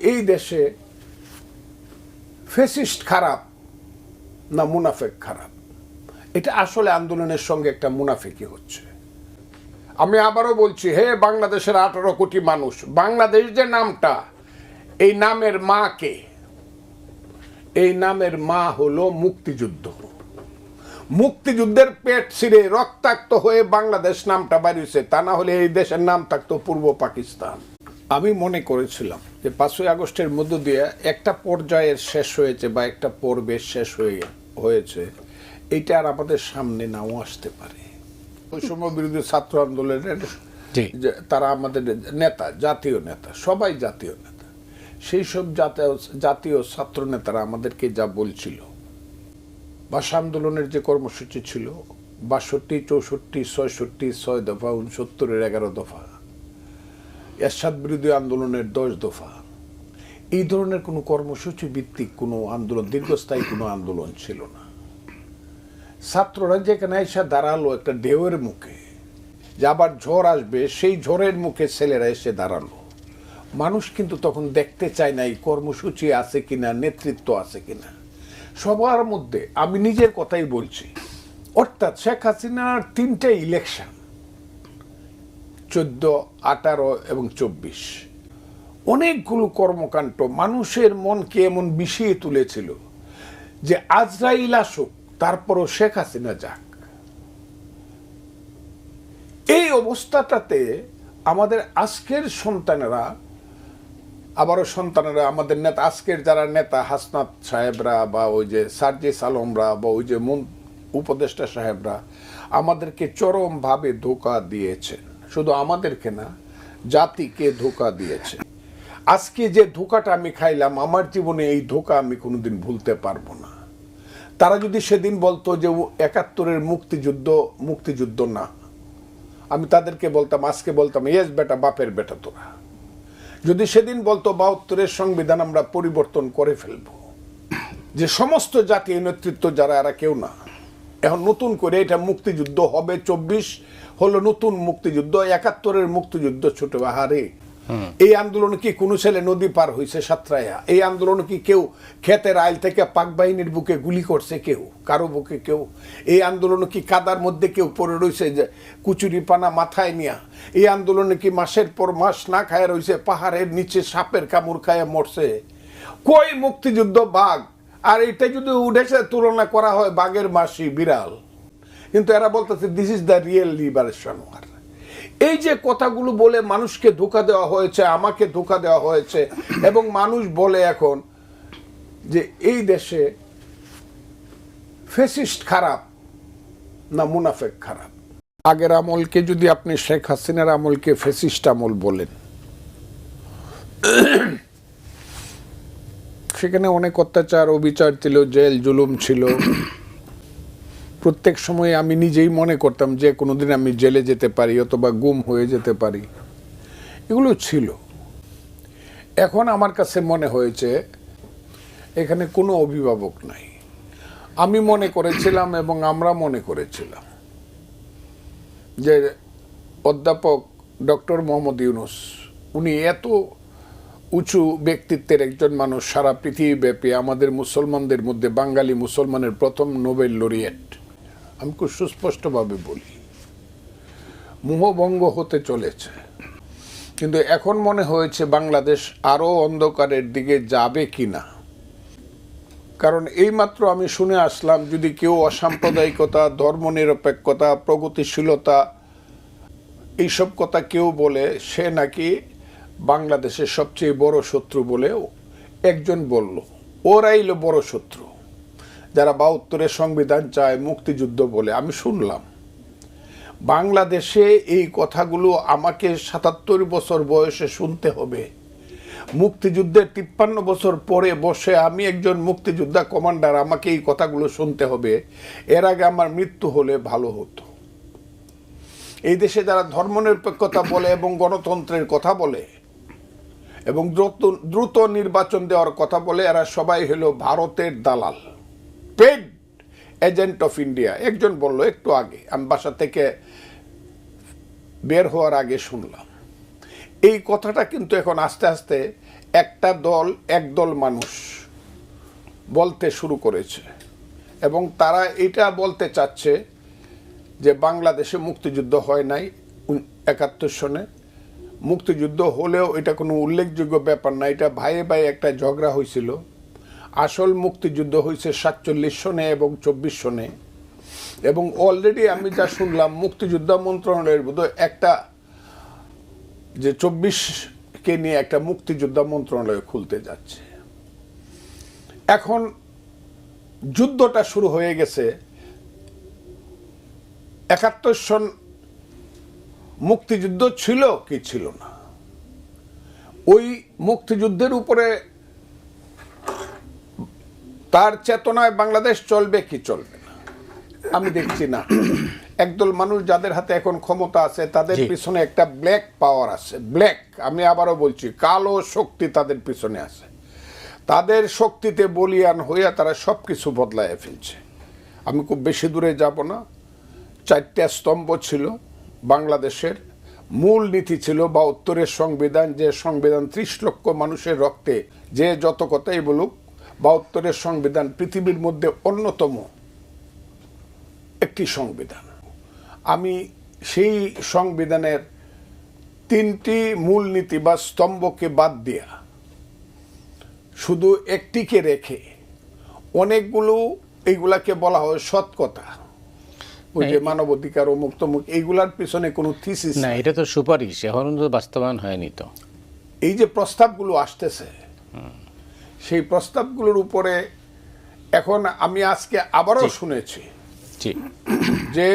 এই দেশে ফেসিস্ট খারাপ না মুনাফেক খারাপ? এটা আসলে আন্দোলনের সঙ্গে একটা মুনাফেকি হচ্ছে। আমি আবারও বলছি, হে বাংলাদেশের আঠারো কোটি মানুষ, বাংলাদেশ যে নামটা, এই নামের মা কে? এই নামের মা হলো মুক্তিযুদ্ধ। মুক্তিযুদ্ধের পেট ছিঁড়ে রক্তাক্ত হয়ে বাংলাদেশ নামটা বাড়িয়েছে তা না হলে এই দেশের নাম থাকতো পূর্ব পাকিস্তান। আমি মনে করেছিলাম যে পাঁচই আগস্টের মধ্য দিয়ে একটা পর্যায়ের শেষ হয়েছে বা একটা পর্বের শেষ হয়ে হয়েছে এইটা আর আমাদের সামনে নাও আসতে পারে। বৈষম্য বিরোধী ছাত্র আন্দোলনের তারা আমাদের নেতা জাতীয় নেতা সবাই জাতীয় নেতা সেই সব জাতীয় জাতীয় ছাত্র নেতারা আমাদেরকে যা বলছিল ভাষা আন্দোলনের যে কর্মসূচি ছিল বাষট্টি চৌষট্টি ছয়ষট্টি ছয় দফা উনসত্তরের এগারো দফা এরশাদ বিরোধী আন্দোলনের দশ দফা। এই ধরনের কোনো কর্মসূচি ভিত্তিক কোনো আন্দোলন, দীর্ঘস্থায়ী কোনো আন্দোলন ছিল না। ছাত্ররা যেখানে এসে দাঁড়াল একটা ঢেউয়ের মুখে, যে আবার ঝড় আসবে, সেই ঝড়ের মুখে ছেলেরা এসে দাঁড়াল। মানুষ কিন্তু তখন দেখতে চায় না এই কর্মসূচি আছে কিনা, নেতৃত্ব আছে কিনা। সবার মধ্যে, আমি নিজের কথাই বলছি, অর্থাৎ শেখ হাসিনার তিনটে ইলেকশন চোদ্দ, আঠারো এবং চব্বিশ। অনেকগুলো কর্মকাণ্ড মানুষের মনকে এমন বিষিয়ে তুলেছিল যে আজরাইল আসুক, তারপরও শেখ হাসিনা যাক। এই অবস্থাটাতে আমাদের আজকের সন্তানেরা, আবারও সন্তানেরা, আমাদের নেতা, আজকের যারা নেতা, হাসনাত সাহেবরা বা ওই যে সার্জিস আলমরা বা ওই যে উপদেষ্টা সাহেবরা, আমাদেরকে চরমভাবে ধোকা দিয়েছেন শুধু আমাদেরকে না, জাতিকে ধোকা দিয়েছে। আজকে যে ধোকাটা আমি খাইলাম, আমার জীবনে এই ধোকা আমি কোনোদিন ভুলতে পারব না। তারা যদি সেদিন বলতো যে ও একাত্তরের মুক্তিযুদ্ধ মুক্তিযুদ্ধ না। আমি তাদেরকে বলতাম, আজকে বলতাম, ইয়েস বেটা, বাপের বেটা তোরা। যদি সেদিন বলতো, বাহাত্তরের সংবিধান আমরা পরিবর্তন করে ফেলব। যে সমস্ত জাতীয় নেতৃত্ব যারা, এরা কেউ না। এখন নতুন করে এটা মুক্তিযুদ্ধ হবে চব্বিশ হলো নতুন মুক্তিযুদ্ধ একাত্তরের মুক্তিযুদ্ধ ছোট বাহারে। এই আন্দোলন কি কোনো ছেলে নদী পার হয়েছে সাতরায়া? এই আন্দোলন কি কেউ ক্ষেতের আইল থেকে পাক বাহিনীর বুকে গুলি করছে কেউ কারও বুকে কেউ? এই আন্দোলন কি কাদার মধ্যে কেউ পড়ে রয়েছে যে কুচুরি পানা মাথায় নিয়া? এই আন্দোলনে কি মাসের পর মাস না খায় রয়েছে পাহাড়ের নিচে সাপের কামড় খায় মরছে? কই মুক্তিযুদ্ধ বাঘ? আর এটা যদি উঠেছে, তুলনা করা হয় বাঘের মাসি বিড়াল। কিন্তু এরা বলতেছে this is the real liberation war এই যে কথাগুলো বলে মানুষকে ধোকা দেওয়া হয়েছে, আমাকে ধোকা দেওয়া হয়েছে, এবং মানুষ বলে এখন যে এই দেশে ফেসিস্ট খারাপ না মুনাফেক খারাপ। আগের আমলকে যদি আপনি শেখ হাসিনার আমলকে ফেসিস্ট আমল বলেন সেখানে অনেক অত্যাচার, অবিচার ছিল, জেল, জুলুম ছিল। প্রত্যেক সময় আমি নিজেই মনে করতাম যে কোনোদিন আমি জেলে যেতে পারি অথবা গুম হয়ে যেতে পারি। এগুলো ছিল। এখন আমার কাছে মনে হয়েছে, এখানে কোনো অভিভাবক নাই। আমি মনে করেছিলাম এবং আমরা মনে করেছিলাম যে অধ্যাপক ডক্টর মোহাম্মদ ইউনুস, উনি এত উঁচু ব্যক্তিত্বের একজন মানুষ সারা পৃথিবীব্যাপী আমাদের মুসলমানদের মধ্যে বাঙালি মুসলমানের প্রথম নোবেল লরিয়েট। আমি খুব সুস্পষ্টভাবে বলি, মোহভঙ্গ হতে চলেছে। কিন্তু এখন মনে হয়েছে বাংলাদেশ আরও অন্ধকারের দিকে যাবে কি না কারণ এইমাত্র আমি শুনে আসলাম, যদি কেউ অসাম্প্রদায়িকতা, ধর্মনিরপেক্ষতা, প্রগতিশীলতা, এইসব কথা কেউ বলে, সে নাকি বাংলাদেশের সবচেয়ে বড় শত্রু বলেও একজন বলল ওরাইল বড় শত্রু। যারা বাহাত্তরের সংবিধান চায় মুক্তিযুদ্ধ বলে। আমি শুনলাম, বাংলাদেশে এই কথাগুলো আমাকে সাতাত্তর বছর বয়সে শুনতে হবে। মুক্তিযুদ্ধের তিপ্পান্ন বছর পরে বসে আমি একজন মুক্তিযোদ্ধা কমান্ডার, আমাকে এই কথাগুলো শুনতে হবে। এর আগে আমার মৃত্যু হলে ভালো হতো। এই দেশে যারা ধর্মনিরপেক্ষতা বলে এবং গণতন্ত্রের কথা বলে এবং দ্রুত দ্রুত নির্বাচন দেওয়ার কথা বলে এরা সবাই হলো ভারতের দালাল। পেড এজেন্ট অফ ইন্ডিয়া একজন বলল, একটু আগে, আমি বাসা থেকে বের হওয়ার আগে শুনলাম। এই কথাটা কিন্তু এখন আস্তে আস্তে একটা দল একদল মানুষ বলতে শুরু করেছে। এবং তারা এটা বলতে চাচ্ছে যে বাংলাদেশে মুক্তিযুদ্ধ হয় নাই একাত্তর সনে। মুক্তিযুদ্ধ হলেও এটা কোনো উল্লেখযোগ্য ব্যাপার না। এটা ভাইয়ে ভাই একটা ঝগড়া হয়েছিল আসল মুক্তিযুদ্ধ হয়েছে সাতচল্লিশ সনে এবং চব্বিশ সনে। এবং অলরেডি আমি যা শুনলাম, মুক্তিযোদ্ধা মন্ত্রণালয়ের বোধহয় একটা যে চব্বিশকে নিয়ে একটা মুক্তিযোদ্ধা মন্ত্রণালয় খুলতে যাচ্ছে। এখন যুদ্ধটা শুরু হয়ে গেছে। একাত্তর সন মুক্তিযুদ্ধ ছিল কি ছিল না? ওই মুক্তিযুদ্ধের উপরে তার চেতনায় বাংলাদেশ চলবে কি চলবে না? আমি দেখছি না। একদল মানুষ যাদের হাতে এখন ক্ষমতা আছে তাদের পিছনে একটা ব্ল্যাক পাওয়ার আছে। ব্ল্যাক আমি আবারও বলছি কালো শক্তি তাদের পিছনে আছে। তাদের শক্তিতে বলিয়ান হইয়া তারা সব কিছু বদলায় ফেলছে। আমি খুব বেশি দূরে যাব না। চারটা স্তম্ভ ছিল। বাংলাদেশের মূল নীতি ছিল বা উত্তরের সংবিধান যে সংবিধান ত্রিশ লক্ষ মানুষের রক্তে যে যত কথাই বলুক বা উত্তরের সংবিধান পৃথিবীর মধ্যে অন্যতম একটি সংবিধান। আমি সেই সংবিধানের তিনটি মূলনীতি বা স্তম্ভকে বাদ দিয়া শুধু একটিকে রেখে অনেকগুলো এইগুলাকে বলা হয় সৎ কথা ওই যে মানবাধিকার ও মুক্তমুখ এইগুলার পিছনে কোনো থিসিস না এটা তো সুপারিশ এখনও তো বাস্তবায়ন হয়নি তো। এই যে প্রস্তাবগুলো আসতেছে সেই প্রস্তাবগুলোর উপরে এখন আমি আজকে আবারও শুনেছি যে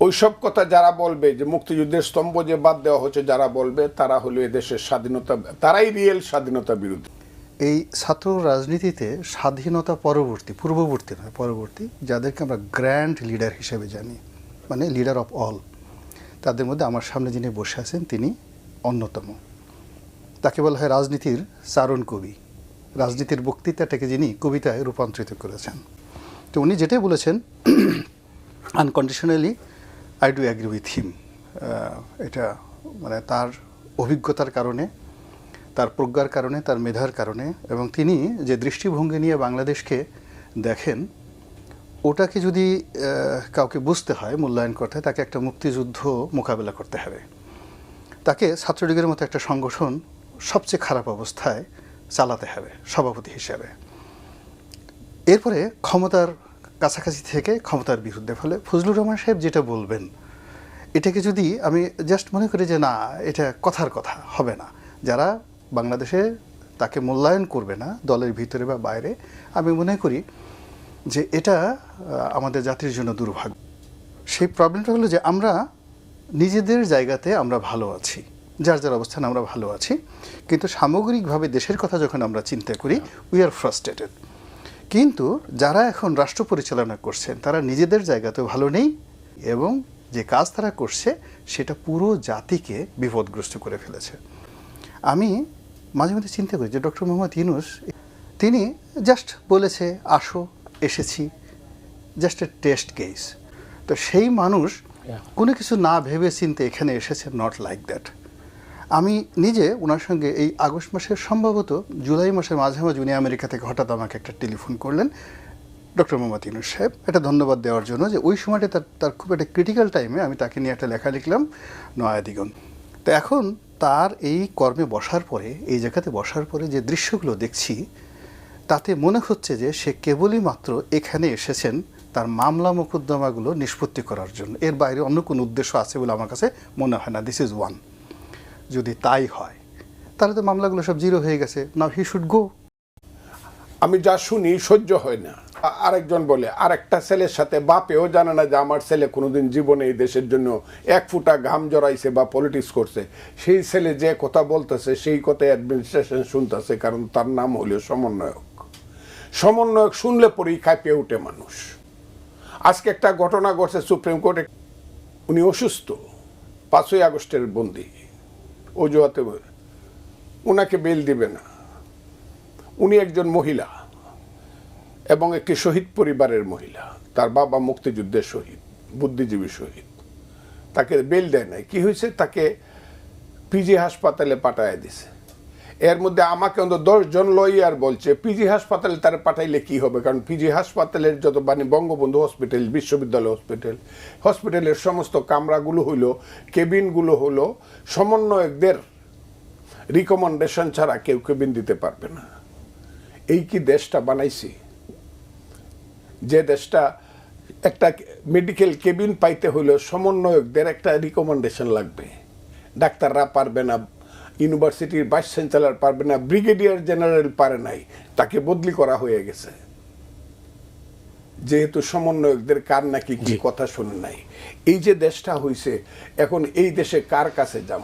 ওইসব কথা যারা বলবে যে মুক্তিযুদ্ধের স্তম্ভ যে বাদ দেওয়া হচ্ছে যারা বলবে তারা হলো এদেশের স্বাধীনতা তারাই রিয়েল স্বাধীনতা বিরোধী। এই ছাত্র রাজনীতিতে স্বাধীনতা পরবর্তী, পূর্ববর্তী নয়, পরবর্তী, যাদেরকে আমরা গ্র্যান্ড লিডার হিসেবে জানি মানে লিডার অফ অল। তাদের মধ্যে আমার সামনে যিনি বসে আছেন, তিনি অন্যতম। তাকে বলা হয় রাজনীতির চারণ কবি। রাজনীতির বক্তৃতাটাকে যিনি কবিতায় রূপান্তরিত করেছেন। তো উনি যেটাই বলেছেন unconditionally I do agree with him এটা মানে তার অভিজ্ঞতার কারণে তার প্রজ্ঞার কারণে, তার মেধার কারণে এবং তিনি যে দৃষ্টিভঙ্গি নিয়ে বাংলাদেশকে দেখেন, ওটাকে যদি কাউকে বুঝতে হয়, মূল্যায়ন করতে তাকে একটা মুক্তিযুদ্ধ মোকাবেলা করতে হবে। তাকে ছাত্রলীগের মতো একটা সংগঠন সবচেয়ে খারাপ অবস্থায় চালাতে হবে, সভাপতি হিসেবে। এরপরে ক্ষমতার কাছাকাছি থেকে ক্ষমতার বিরুদ্ধে, ফলে ফজলুর রহমান সাহেব যেটা বলবেন, এটাকে যদি আমি জাস্ট মনে করি যে না, এটা কথার কথা, হবে না। যারা বাংলাদেশে তাকে মূল্যায়ন করবে না দলের ভিতরে বা বাইরে। আমি মনে করি যে এটা আমাদের জাতির জন্য দুর্ভাগ্য। সেই প্রবলেমটা হলো যে আমরা নিজেদের জায়গাতে আমরা ভালো আছি যার যার অবস্থান আমরা ভালো আছি। কিন্তু সামগ্রিকভাবে দেশের কথা যখন আমরা চিন্তা করি উই আর ফ্রাস্ট্রেটেড কিন্তু যারা এখন রাষ্ট্র পরিচালনা করছেন তারা নিজেদের জায়গাতেও ভালো নেই এবং যে কাজ তারা করছে সেটা পুরো জাতিকে বিপদগ্রস্ত করে ফেলেছে। আমি মাঝে মাঝে চিন্তা করি যে ডক্টর মোহাম্মদ ইউনুস তিনি জাস্ট বলেছে আসো এসেছি জাস্ট এ টেস্ট কেস তো সেই মানুষ কোনো কিছু না ভেবে চিন্তে এখানে এসেছে নট লাইক দ্যাট আমি নিজে ওনার সঙ্গে এই আগস্ট মাসের সম্ভবত জুলাই মাসের মাঝামাঝি উনি আমেরিকা থেকে হঠাৎ আমাকে একটা টেলিফোন করলেন ডক্টর মোহাম্মদ ইউনুস সাহেব। এটা ধন্যবাদ দেওয়ার জন্য যে ওই সময়টা তার তার খুব একটা ক্রিটিক্যাল টাইমে আমি তাকে নিয়ে একটা লেখা লিখলাম নয়াদিগন তো এখন তার এই কর্মে বসার পরে, এই জায়গাতে বসার পরে যে দৃশ্যগুলো দেখছি, তাতে মনে হচ্ছে যে সে কেবলই মাত্র এখানে এসেছেন তার মামলা মোকদ্দমাগুলো নিষ্পত্তি করার জন্য। এর বাইরে অন্য কোনো উদ্দেশ্য আছে বলে আমার কাছে মনে হয় না। দিস ইজ ওয়ান যদি তাই হয়, তাহলে তো মামলাগুলো সব জিরো হয়ে গেছে। নাও হি শুড গো আমি যা শুনি সহ্য হয় না। আরেকজন বলে, আরেকটা ছেলের সাথে বাপেও জানে না যে আমার ছেলে কোনোদিন জীবনে এই দেশের জন্য এক ফুটা ঘাম জড়াইছে বা পলিটিক্স করছে। সেই ছেলে যে কথা বলতেছে, সেই কথাই অ্যাডমিনিস্ট্রেশন শুনতেছে, কারণ তার নাম হলো সমন্বয়ক। সমন্বয়ক শুনলে পরেই কাঁপিয়ে উঠে মানুষ। আজকে একটা ঘটনা ঘটছে সুপ্রিম কোর্টে। উনি অসুস্থ, পাঁচই আগস্টের বন্দি। অজুহাতে ওনাকে বেল দিবে না। উনি একজন মহিলা। এবং একটি শহীদ পরিবারের মহিলা, তার বাবা মুক্তিযুদ্ধের শহীদ, বুদ্ধিজীবী শহীদ। তাকে বেল দেয় নাই। কী হয়েছে? তাকে পিজি হাসপাতালে পাঠায় দিছে। এর মধ্যে আমাকে অন্তত দশজন লয়ার বলছে, পিজি হাসপাতালে তারা পাঠাইলে কি হবে? কারণ পিজি হাসপাতালের যত মানে বঙ্গবন্ধু হসপিটাল, বিশ্ববিদ্যালয় হসপিটাল, হসপিটালের সমস্ত কামরাগুলো হইল, কেবিনগুলো হলো সমন্বয়কদের রিকমেন্ডেশন ছাড়া কেউ কেবিন দিতে পারবে না। এই কি দেশটা বানাইছি? যে দেশটা একটা মেডিকেল কেবিন পাইতে হইলে সমন্বয়কদের একটা রিকমেন্ডেশন লাগবে। ডাক্তাররা পারবে না ইউনিভার্সিটির ভাইস চ্যান্সেলর পারবে না ব্রিগেডিয়ার জেনারেল পারে নাই তাকে বদলি করা হয়ে গেছে। যেহেতু সমন্বয়কদের কার নাকি কি কথা শুনে নাই। এই যে দেশটা হইছে এখন এই দেশে কার কাছে যাব?